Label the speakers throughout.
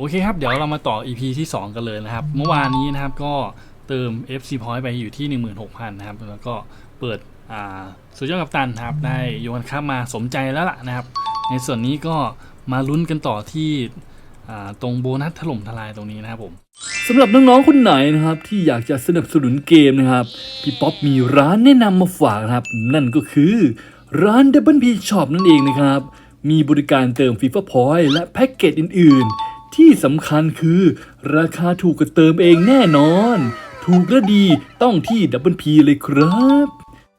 Speaker 1: โอเคครับ เดี๋ยวเรามาต่อ EP ที่ 2 กันเลยนะครับ เมื่อวานนี้นะครับก็เติม FC Point ไปอยู่ที่ 16,000 นะครับ แล้วก็เปิดสุดยอดกัปตันครับ ได้โยนข้ามาสมใจแล้วล่ะนะครับ ในส่วนนี้ก็มาลุ้นกันต่อที่ตรงโบนัสถล่มทลายตรงนี้นะครับผม
Speaker 2: สำหรับน้องๆคนไหนนะครับ ที่อยากจะสนับสนุนเกมนะครับ พี่ป๊อปมีร้านแนะนำมาฝากนะครับ นั่นก็คือร้าน Double P Shop นั่นเองนะครับ มีบริการเติม FIFA Point และแพ็กเกจอื่นๆ ที่สำคัญคือ ราคาถูกกว่าเติมเองแน่นอน ถูกและดีต้องที่ดับเบิลพีเลยครับ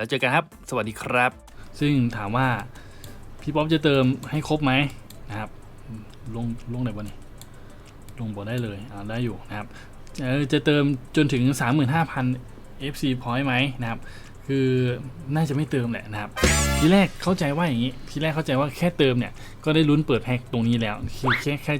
Speaker 1: แล้วเจอกันครับ สวัสดีครับ ซึ่งถามว่าพี่ป๊อปจะเติมให้ครบไหมนะครับ ลงลงไหนวะนี่ลงบอได้เลยอ่าได้อยู่นะครับจะเติมจนถึง 35,000 FC point ไหมนะครับ คือน่าจะไม่เติมแหละนะครับ ทีแรกเข้าใจว่าอย่างนี้ ทีแรกเข้าใจว่าแค่เติมเนี่ย ก็ได้ลุ้นเปิดแพ็คตรงนี้แล้วคือแค่แค่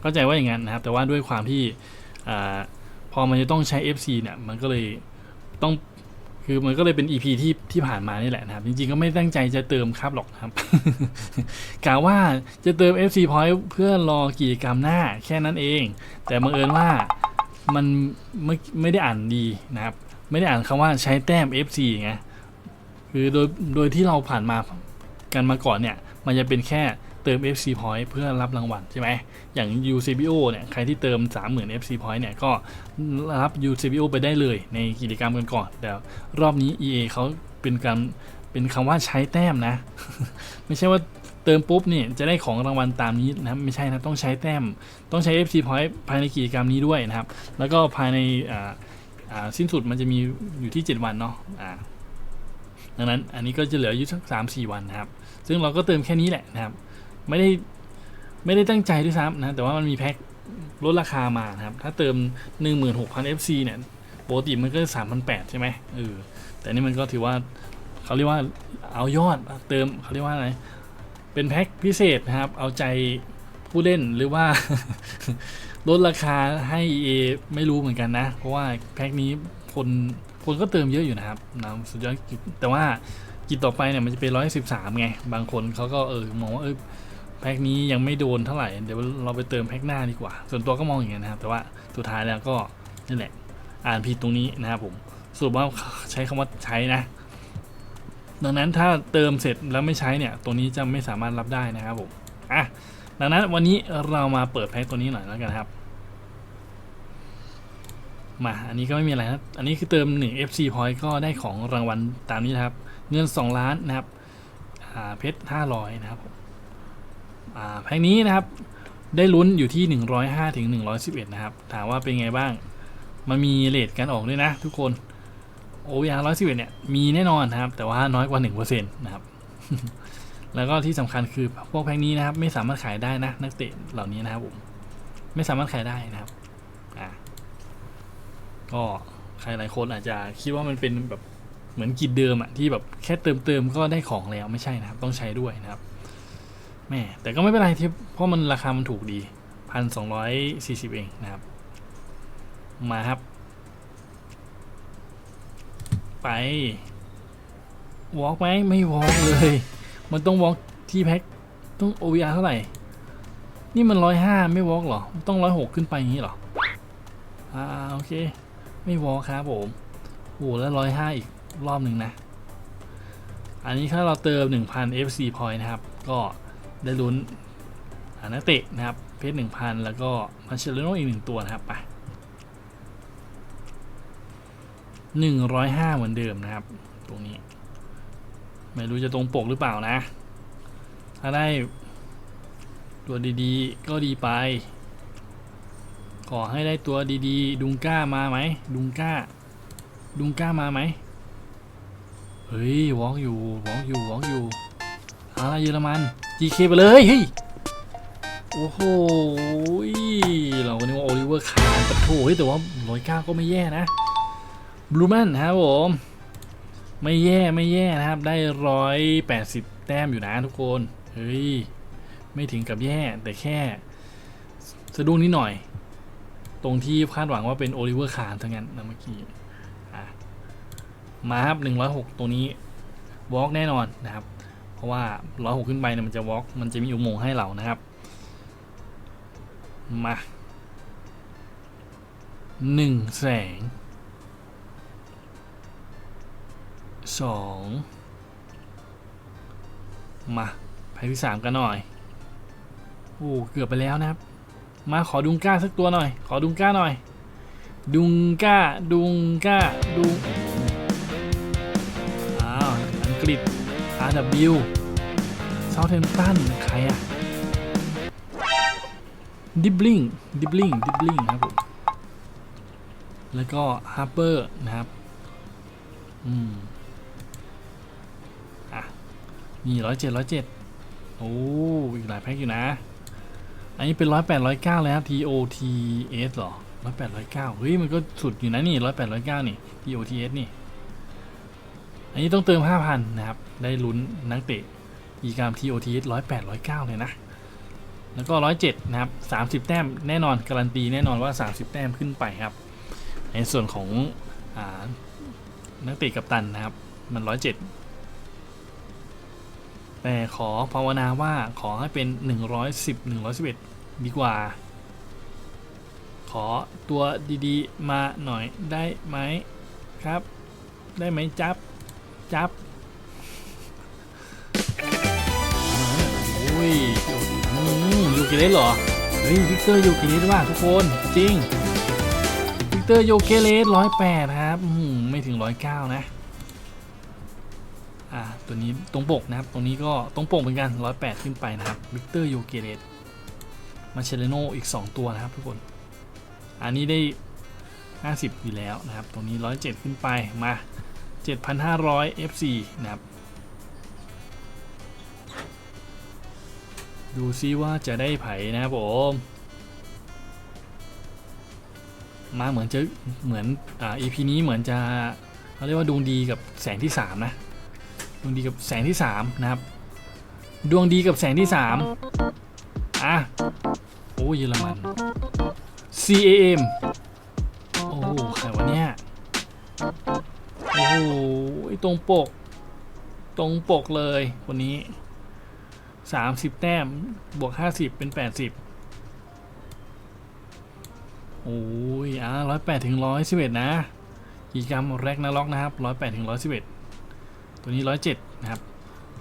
Speaker 1: เข้าใจว่าอย่างนั้นนะครับ แต่ว่าด้วยความที่อพอมันจะต้องใช้ FC เนี่ย มันก็เลยต้อง คือมันก็เลยเป็น EP ที่ที่ผ่านมานี่แหละนะครับ จริงๆก็ไม่ตั้งใจจะเติมครับหรอกครับกะว่าจะเติม FC Point เพื่อรอกิจกรรมหน้าแค่นั้นเอง แต่บังเอิญว่ามันไม่ไม่ได้อ่านดีนะครับ ไม่ได้อ่านคำว่าใช้แต้ม FC ไงคือโดยโดยที่เราผ่านมากันมาก่อนเนี่ย มันจะเป็นแค่ เติม FC Point เพื่อรับรางวัลใช่ไหมอย่าง UCBO เนี่ยใครที่เติม 30,000 FC Point เนี่ยก็รับ UCBO ไปได้เลยในกิจกรรมกันก่อนแต่รอบนี้ EA เขาเป็นการเป็นคำว่าใช้แต้มนะ ไม่ใช่ว่าเติมปุ๊บเนี่ยจะได้ของรางวัลตามนี้นะไม่ใช่นะต้องใช้แต้ม ต้องใช้ FC Point ภายในกิจกรรมนี้ด้วยนะครับ แล้วก็ภายในสิ้นสุดมันจะมีอยู่ที่ 7 วันเนาะดังนั้นอันนี้ก็จะเหลืออยู่สักสามสี่วันนะครับ ซึ่งเราก็เติมแค่นี้แหละนะครับ ไม่ได้ไม่ได้ตั้งใจด้วยซ้ำนะแต่ว่ามันมีแพ็คลดราคามานะครับ ถ้าเติม 16,000 FC เนี่ยปกติมันก็ 3,800 ใช่ไหมเออแต่นี่มันก็ถือว่าเขาเรียกว่าเอายอดเติมเขาเรียกว่าอะไร เป็นแพ็คพิเศษนะครับ เอาใจผู้เล่นหรือว่าลดราคาให้ EA ไม่รู้เหมือนกันนะ เพราะว่าแพ็คนี้คนคนก็เติมเยอะอยู่นะครับนะสุดยอดแต่ว่ากิจต่อไปเนี่ยมันจะเป็น 113 ไง บางคนเขาก็เออมองว่าเออ แพ็คนี้ยังไม่โดนเท่าไหร่เดี๋ยวเราไปเติมแพ็คหน้าดีกว่า ส่วนตัวก็มองอย่างนี้นะครับ แต่ว่าสุดท้ายแล้วก็นี่แหละ อ่านผิดตรงนี้นะครับผมสรุปว่าใช้คำว่าใช้นะ ดังนั้นถ้าเติมเสร็จแล้วไม่ใช้เนี่ย ตัวนี้จะไม่สามารถรับได้นะครับผมอะดังนั้นวันนี้เรามาเปิดแพ็คตัวนี้หน่อยแล้วกันครับมา อันนี้ก็ไม่มีอะไรนะอันนี้คือเติม 1 FC point ก็ได้ของรางวัลตามนี้นะครับ เงิน 2 ล้านนะครับ เพชร 500 นะครับผม แพ็กนี้นะครับ ได้ลุ้นอยู่ที่ 105ถึง111 นะครับ ถามว่าเป็นไงบ้าง มันมีเลทการออกด้วยนะทุกคน OVR 111 เนี่ย มีแน่นอนนะครับ แต่ว่าน้อยกว่า 1%นะครับ แล้วก็ที่สำคัญคือพวกแพ็กนี้นะครับ ไม่สามารถขายได้นะ นักเตะเหล่านี้นะครับผม ไม่สามารถขายได้นะครับ อ่า ก็ใครหลายคนอาจจะคิดว่ามันเป็นแบบเหมือนกิจเดิมอะที่แบบแค่เติมเติมๆก็ได้ของแล้วไม่ใช่นะครับ ต้องใช้ด้วยนะครับ แม่แต่ก็ไม่เป็นไรที่เพราะมันราคามันถูกดีพันสองร้อยสี่สิบเองนะครับ มาครับ ไปวอล์กไหมไม่วอล์กเลย มันต้องวอล์กที่แพ็คต้อง OVR เท่าไหร่ นี่มันร้อยห้าไม่วอล์กเหรอ ต้องร้อยหกขึ้นไปอย่างนี้เหรอ อ่าโอเค ไม่วอล์กครับผมโอ้แล้วร้อยห้าอีกรอบหนึ่งนะ อันนี้ถ้าเราเติม 1,000 FC point นะครับ ก็ ได้ลุ้นอานักเตะนะครับ เพชร1,000แล้วก็มาเชลโนอีกหนึ่งตัวนะครับไป105เหมือนเดิมนะครับ ตรงนี้ ไม่รู้จะตรงปกหรือเปล่านะ ถ้าได้ตัวดีๆ ก็ดีไป ขอให้ได้ตัวดีๆ ดุงก้ามาไหม ดุงก้า ดุงก้ามาไหม เฮ้ยวอล์กอยู่วอล์กอยู่วอล์กอยู่อาละเยอรมัน GK ไปเลยเฮ้ยโอ้โหเราก็นึกเวอร์คาร์ปะโถเฮ้ยแต่ว่าร้อยเก้าก็ไม่แย่นะบลูแมนครับผมไม่แย่ไม่แย่นะครับ ได้ร้อยแปดสิบแต้มอยู่นะทุกคนเฮ้ยไม่ถึงกับแย่แต่แค่สะดุ้งนิดหน่อย ตรงที่คาดหวังว่าเป็นโอลิเวอร์คาร์ทั้งนั้นนะเมื่อกี้มาครับหนึ่งร้อยหกตัวนี้วอล์กแน่นอนนะครับ เพราะว่าร้อยหกขึ้นไปเนี่ยมันจะวอล์กมันจะมีอุโมงค์ให้เรานะครับ มาหนึ่งแสงสองมาแพ็กที่สามกันหน่อยโอ้เกือบไปแล้วนะครับ มาขอดุงก้าสักตัวหน่อย ขอดุงก้าหน่อย ดุงก้า ดุงก้า ดุงอ้าวอังกฤษ RW เซาเทมตันใครอะดิบลิงดิบลิงดิบลิงครับผม แล้วก็ฮาร์เปอร์นะครับ อืม อะ มีร้อยเจ็ดร้อยเจ็ดโอ้ อีกหลายแพ็กอยู่นะ อันนี้เป็นร้อยแปดร้อยเก้าเลยครับ T O T S หรอร้อยแปดร้อยเก้าเฮ้ย มันก็สุดอยู่นะนี่ร้อยแปดร้อยเก้านี่ T O T S นี่ อันนี้ต้องเติมห้าพันนะครับ ได้ลุ้นนักเตะอีการรม T O T S ร้อยแปดร้อยเก้าเลยนะ แล้วก็ร้อยเจ็ดนะครับสามสิบแต้มแน่นอนการันตีแน่นอนว่าสามสิบแต้มขึ้นไปครับ ในส่วนของอนักเตะกัปตันนะครับ มันร้อยเจ็ดแต่ขอภาวนาว่าขอให้เป็น110 111ดีกว่า ขอตัวดีๆ มาหน่อยได้ไหมครับ ได้ไหมจับ จับโอ้ยอยูเกเลสเหรอเฮ้ยวิกเตอร์ยูเกเลสว่าทุกคนจริงวิกเตอร์ยูเกเลสร้อยแปดครับไม่ถึงร้อยเก้านะอ่าตัวนี้ตรงปกนะครับ ตรงนี้ก็ตรงปกเหมือนกัน108ขึ้นไปนะครับวิกเตอร์โยเกเรตมาเชเลโนอีก 2 ตัวนะครับทุกคน อันนี้ได้ 50 อยู่แล้วนะครับ ตรงนี้ 107 ขึ้นไป มา 7,500 FC นะครับ ดูซิว่าจะได้ไผนะครับผม มาเหมือนจะเหมือนอ่า EP นี้เหมือนจะเขาเรียกว่าดวงดีกับแสงที่ 3 นะ ดวงดีกับแสงที่ 3 นะครับ ดวงดีกับแสงที่ 3 อะ โอ้เยอรมัน CAM ตรงปก ตรงปกเลยคนนี้ 30 แต้ม บวก 50 เป็น 80 โอ้ยอะ108ถึง111นะกิจกรรมแรกนาล็อกนะครับ108ถึง111ตัวนี้107นะครับ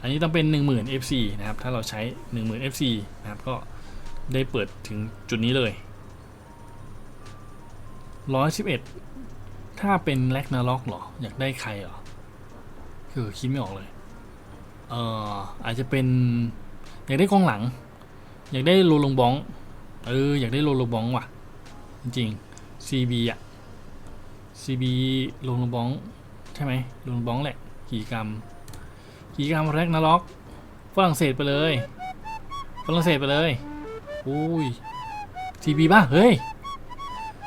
Speaker 1: อันนี้ต้องเป็น10,000 FC นะครับ ถ้าเราใช้10,000 FC นะครับ ก็ได้เปิดถึงจุดนี้เลย111ถ้าเป็นแลกนาล็อกเหรอ อยากได้ใครเหรอ คือคิดไม่ออกเลย เอ่ออาจจะเป็น อยากได้กองหลัง อยากได้โลลงบอง เออ อยากได้โลลงบองว่ะ จริงๆ CB อะ CB โลลงบอง ใช่ไหมโลลงบองแหละ กี่กรัม กี่กรัมแรกนาล็อก ฝรั่งเศสไปเลย ฝรั่งเศสไปเลย อุ้ยทีบีป่ะเฮ้ย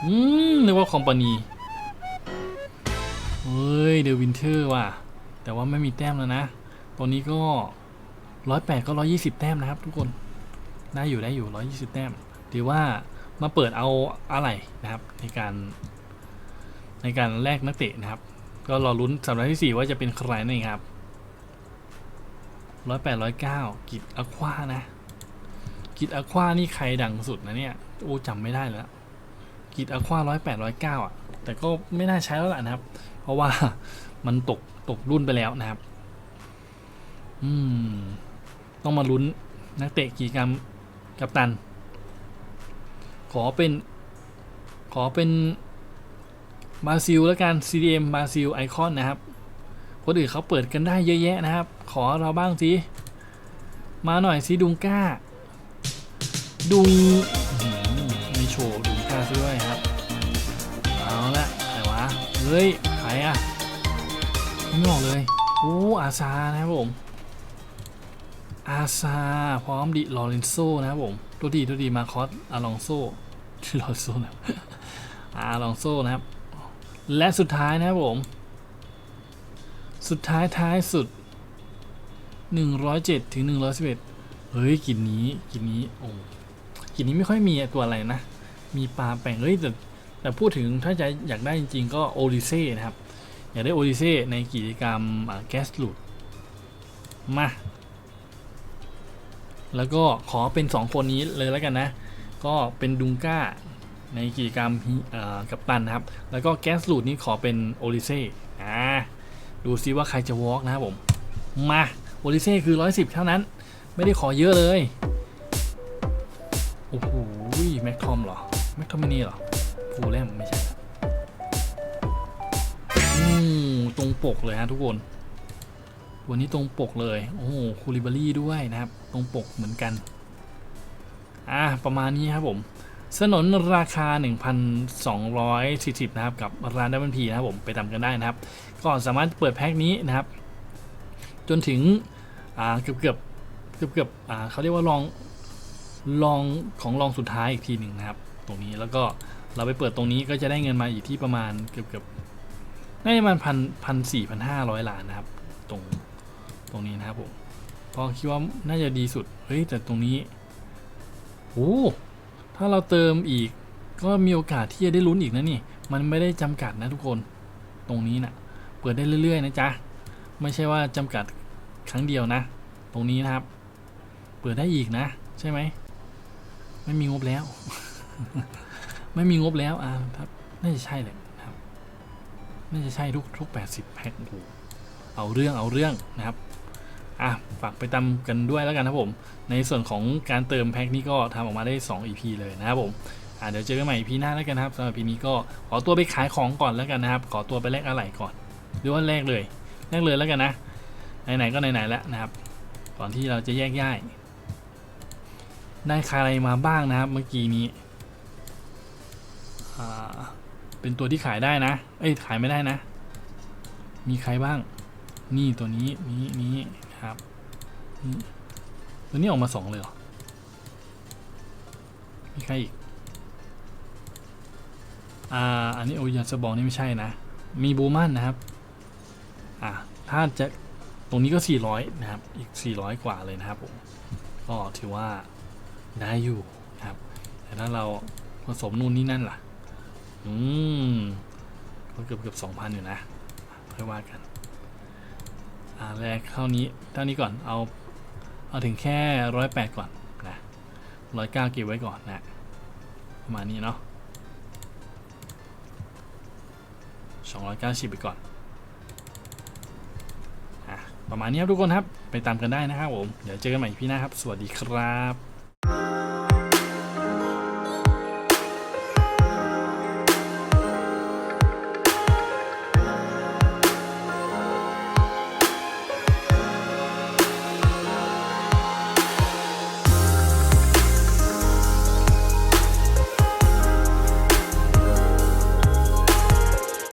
Speaker 1: อืมนึกว่าคอมพานีเฮ้ย เดวินเทอร์ว่ะ แต่ว่าไม่มีแต้มแล้วนะตัวนี้ก็ร้อยแปดก็ร้อยี่สิบแต้มนะครับ ทุกคน ได้อยู่ได้อยู่ร้อยี่สิบแต้ม ถือว่ามาเปิดเอาอะไรนะครับ ในการในการแลกนักเตะนะครับ ก็รอลุ้นสัปดาห์ที่ 4 ว่าจะเป็นใครนั่นเองครับร้อยแปดร้อยเก้ากิจอะควานะ กิจอะควานี่ใครดังสุดนะเนี่ย โอ้จำไม่ได้แล้ว กิจอะควาร้อยแปดร้อยเก้าอะ แต่ก็ไม่น่าใช้แล้วล่ะนะครับ เพราะว่ามันตก ตกรุ่นไปแล้วนะครับ อืม ต้องมาลุ้นนักเตะกี่กรรมกับตัน ขอเป็น ขอเป็นบราซิลแล้วกัน CDM บราซิลไอคอนนะครับ คนอื่นเขาเปิดกันได้เยอะแยะนะครับ ขอเราบ้างสิ มาหน่อยสิดุงก้า ดุงไม่โชว์ดุงก้าซะด้วยครับ เอาละใครวะ เฮ้ยใครอะ ไม่ออกเลยโอ้อาซานะครับผม อาซาพร้อมดิลอเรนโซนะครับผม ตัวดีตัวดีมาคอสอลองโซลองโซ่นะอาลองโซ่นะครับ และสุดท้ายนะครับผม สุดท้ายท้ายสุด 107ถึง111 เฮ้ยกินนี้กินนี้โอ้กินนี้ไม่ค่อยมีตัวอะไรนะ มีปลาแป่งเฮ้ยแต่แต่พูดถึงถ้าจะอยากได้จริงๆก็โอริเซ่นะครับ อยากได้โอริเซ่ในกิจกรรมแก๊สหลุดมา แล้วก็ขอเป็น 2 คนนี้เลยแล้วกันนะ ก็เป็นดุงก้าในกิจกรรมกับตันนะครับ แล้วก็แก๊สหลุดนี่ขอเป็นโอริเซ่อ่าดูซิว่าใครจะวอล์กนะครับผม มาโอริเซ่คือ 110 เท่านั้น ไม่ได้ขอเยอะเลย โอ้โหแม็กทอมเหรอ แม็กทอมินีเหรอฟูลแลมไม่ใช่ ปกเลยฮะทุกคนวันนี้ตรงปกเลย โอ้โหคูลิบารี่ด้วยนะครับ ตรงปกเหมือนกัน อะประมาณนี้ครับผม สนนราคา 1,240 นะครับ กับร้านดับเบิลพีนะครับผม ไปทำกันได้นะครับ ก็สามารถเปิดแพ็คนี้นะครับ จนถึง อ่า เกือบเกือบเกือบเกือบอ่าเขาเรียกว่าลอง ลองของลองสุดท้ายอีกทีหนึ่งนะครับ ตรงนี้ แล้วก็เราไปเปิดตรงนี้ก็จะได้เงินมาอีกที่ประมาณเกือบเกือบ น่าจะมาณพันพันสี่พันห้าร้อยล้านนะครับ ตรงตรงนี้นะครับผมพอคิดว่าน่าจะดีสุด เฮ้ย แต่ตรงนี้โอ้ถ้าเราเติมอีกก็มีโอกาสที่จะได้ลุ้นอีกนะนี่ มันไม่ได้จำกัดนะทุกคน ตรงนี้นะ่ะ เปิดได้เรื่อย ๆ นะจ๊ะ ไม่ใช่ว่าจำกัดครั้งเดียวนะ ตรงนี้นะครับ เปิดได้อีกนะ ใช่ไหม ไม่มีงบแล้ว ไม่มีงบแล้ว อ่าครับ น่าจะใช่เลย น่าจะใช่ทุกทุกแปดสิบแพ็คโอ้เอาเรื่องเอาเรื่องนะครับอะฝากไปตามกันด้วยแล้วกันนะครับผม ในส่วนของการเติมแพ็คนี้ก็ทำออกมาได้ 2 EP เลยนะครับผมอะเดี๋ยวเจอกันใหม่ EP หน้าแล้วกันนะครับสำหรับ EP นี้ก็ขอตัวไปขายของก่อนแล้วกันนะครับ ขอตัวไปแลกอะไหล่ก่อน หรือว่าแลกเลยแลกเลยแล้วกันนะไหนๆก็ไหนๆแล้วนะครับ ก่อนที่เราจะแยกย้าย ได้ใครอะไรมาบ้างนะครับ เมื่อกี้นี้ เป็นตัวที่ขายได้นะ เอ้ยขายไม่ได้นะ มีใครบ้าง นี่ตัวนี้นี้นี้ครับนี่ตัวนี้ออกมาสองเลยเหรอ มีใครอีก อ่า อันนี้โอยาสบองนี่ไม่ใช่นะ มีบูมันนะครับ อ่าถ้าจะตรงนี้ก็ 400 นะครับ อีก 400 กว่าเลยนะครับผมก็ถือว่าได้อยู่นะครับ แต่ถ้าเราผสมนู่นนี่นั่นล่ะ อืมก็เกือบเกือบสองพันอยู่นะค่อยว่ากัน อ่าแรกเท่านี้เท่านี้ก่อนเอา เอาถึงแค่ร้อยแปดก่อนนะร้อยเก้าเก็บไว้ก่อนนะประมาณนี้เนาะสองร้อยเก้าสิบไปก่อนอะประมาณนี้ครับทุกคนครับ ไปตามกันได้นะครับผม เดี๋ยวเจอกันใหม่พี่หน้าครับ สวัสดีครับ